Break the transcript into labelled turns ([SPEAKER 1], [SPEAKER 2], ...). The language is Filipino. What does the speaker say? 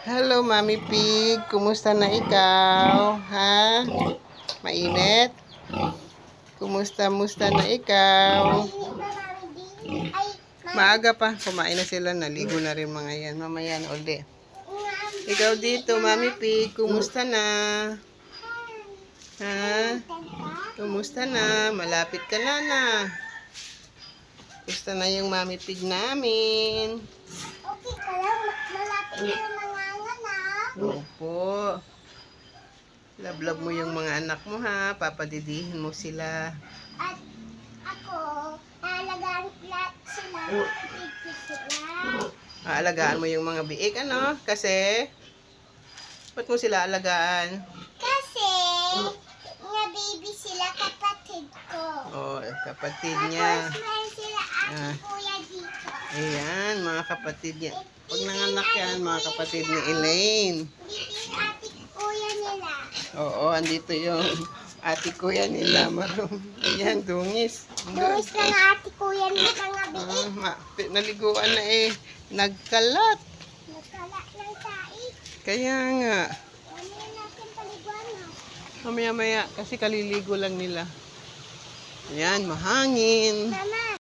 [SPEAKER 1] Hello, Mami Pig. Kumusta na ikaw? Ha? Mainit? Kumusta, musta na ikaw? Maaga pa. Kumain na sila. Naligo na rin mga yan. Mamaya na uli. Ikaw dito, Mami Pig. Kumusta na? Ha? Kumusta na? Malapit ka na na. Kumusta na yung Mami Pig namin?
[SPEAKER 2] Okay ka lang, malapit na.
[SPEAKER 1] Opo. Love-love mo yung mga anak mo ha. Papadidihin mo sila.
[SPEAKER 2] At ako, alagaan lahat sila, makikita sila.
[SPEAKER 1] Aalagaan mo yung mga biik, ano? Kasi, ba't mo sila alagaan?
[SPEAKER 2] Kasi, nga baby sila kapatid ko.
[SPEAKER 1] Oh, kapatid niya.
[SPEAKER 2] Tapos meron sila ate
[SPEAKER 1] Ah. Ayan, mga kapatid niya. Pag nanganak yan, mga kapatid ni Elaine. Oo, andito yung ate kuya nila, Marum. Ayan, dungis.
[SPEAKER 2] Dumis na nga ate kuya nila nga baby.
[SPEAKER 1] Ah, ma, naliguan na eh. Nagkalat.
[SPEAKER 2] Nagkala ng taik.
[SPEAKER 1] Kaya nga.
[SPEAKER 2] Na?
[SPEAKER 1] Mamaya-maya, kasi kaliligo lang nila. Ayan, mahangin.
[SPEAKER 2] Mama,